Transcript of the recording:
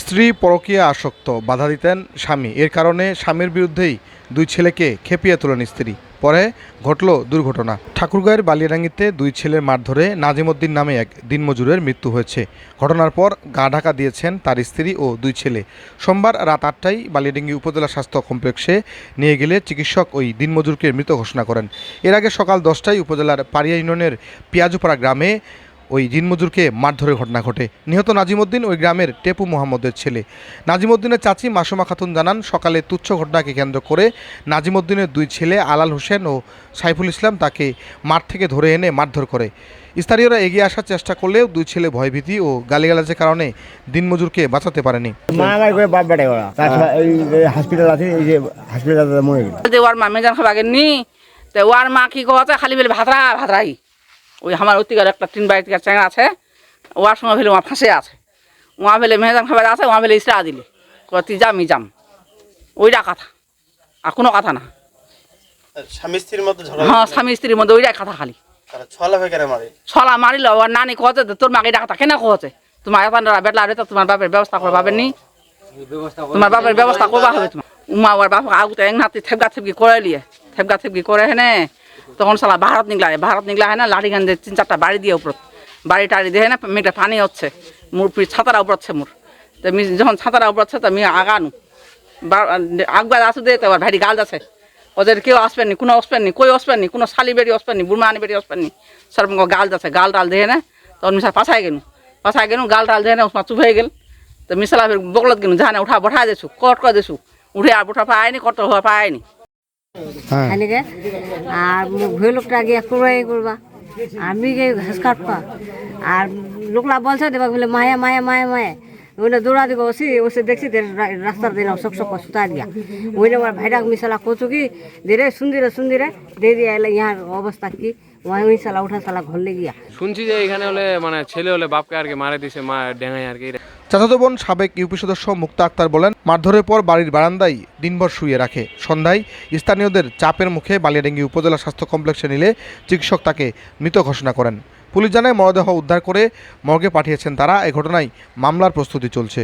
স্ত্রী পরকীয়া আসক্ত, বাধা দিতেন স্বামী। এর কারণে স্বামীর বিরুদ্ধেই দুই ছেলেকে খেপিয়ে তোলেন স্ত্রী। পরে ঘটল দুর্ঘটনা। ঠাকুরগাঁয়ের বালিয়াডাঙ্গিতে দুই ছেলের মারধরে নাজিমুদ্দিন নামে এক দিনমজুরের মৃত্যু হয়েছে। ঘটনার পর গা ঢাকা দিয়েছেন তার স্ত্রী ও দুই ছেলে। সোমবার রাত আটটায় বালিয়াডাঙ্গি উপজেলা স্বাস্থ্য কমপ্লেক্সে নিয়ে গেলে চিকিৎসক ওই দিনমজুরকে মৃত ঘোষণা করেন। এর আগে সকাল দশটায় উপজেলার পাড়িয়া ইউনিয়নের পিয়াজুপাড়া গ্রামে ওই দিনমজুরকে মারধরের ঘটনা ঘটে। নিহত নাজিমুদ্দিন ওই গ্রামের টেপু মোহাম্মদের ছেলে। নাজিমুদ্দিনের চাচি মাসুমা খাতুন জানান সকালে তুচ্ছ ঘটনাকে কেন্দ্র করে নাজিমুদ্দিনের দুই ছেলে আলাল হোসেন ও সাইফুল ইসলাম তাকে মাঠ থেকে ধরে এনে মারধর করে। স্থানীয়রা এগিয়ে আসার চেষ্টা করলেও দুই ছেলে ভয়ভীতি ও গালিগালাজের কারণে দিনমজুরকে বাঁচাতে পারেনি। হসপিটাল আছে এই যে হসপিটাল মরে গেল। ওর মা মেজান খাবার নি তো ওর মা কি কথা খালি বেলে ভাতরা ভাতরাই। ওই আমার অতিকার একটা তিন বাড়ি থেকে চ্যাংরা আছে ওয়ার সঙ্গে ফেলে ওয়া ফাঁসে আছে। ওয়া ফেলে মেজান খাবার আছে ওয়া ফেলে ইসরা দিলে। কয় তুই যাম ই যাম। ওইটা কথা আর কোনো কথা না। স্বামী স্ত্রীর মধ্যে হ্যাঁ স্বামী স্ত্রীর মধ্যে ওইটাই কথা খালি। ছলা মারিল ওর নানি কহছে যে তোর মাকে ডাকা কেন কহছে তোমার এখন বেটলা রে তো তোমার বাপের ব্যবস্থা করবা পাবেন নি তোমার বাপের ব্যবস্থা করবা হবে তোমার। উমা ওর বাপ আগুতে এক নাতি থেবগা থেবগি করে লিয়ে থেবগা থেবগি করে হেনে তখন সালা ভারত নিগলা ভারত নিগলা হয় না, লাঠি গান দিয়ে তিন চারটা বাড়ি দিয়ে উপর বাড়ি টাড়ি দিয়ে না মেঘটা পানি হচ্ছে মোর পিঠ ছাতারা উপর হচ্ছে মোর। তো মি যখন ছাতারা উপর হচ্ছে তো আমি আগানু আগবার আসু দে তো ভাইটি গাল যাচ্ছে ওদের কেউ আসবেন নি, কোনো আসবেন নি, কই আসবেন নি, কোনো শালি বেরি আসবেন নি বুড়মানি বেরি আসবেন নি। সব গাল যাচ্ছে গাল ডাল দিয়ে না, তখন মিশা পাছাই গেলু পাছাই গেলু গাল ডাল দিয়ে না ওসমা চুপ হয়ে গেল। তো মিশালা বগলত গেলু জানে উঠা বঠা দিছু কট করে দিছু উঠে আর উঠা পায়নি কট হওয়া পায়নি এনেকে। আর মোক ঘুরে লোকটা গিয়ে কুড়াই করবা আমি গিয়ে ঘাস কাটবা আর লোকলা বলছে দেবা, বলে মায়া মায়া মায়া মায়া। ওইটা দৌড়া দিব ওসি ওসে দেখছি রাস্তার দিলাম সব সব সুতা দিয়া। ওইটা আমার ভাইরাক মিশালা কচু কি? দে রে সুন্দিরে সুন্দিরে দে দিয়ে এলে ইহার অবস্থা কি? ওই উঠা সালা ঘরলে গিয়া। শুনছি যে এখানে হলে মানে ছেলে হলে বাপকে আর কি মারে দিছে মা ডেঙায় আর কি। চাচাতো বোন সাবেক ইউপি সদস্য মুক্তা আক্তার বলেন মারধরের পর বাড়ির বারান্দায় দিনভর শুয়ে রাখে। সন্ধ্যায় স্থানীয়দের চাপের মুখে বালিয়াডাঙ্গি উপজেলা স্বাস্থ্য কমপ্লেক্সে নিলে চিকিৎসক তাকে মৃত ঘোষণা করেন। পুলিশ জানায় মরদেহ উদ্ধার করে মর্গে পাঠিয়েছেন তারা। এ ঘটনায় মামলার প্রস্তুতি চলছে।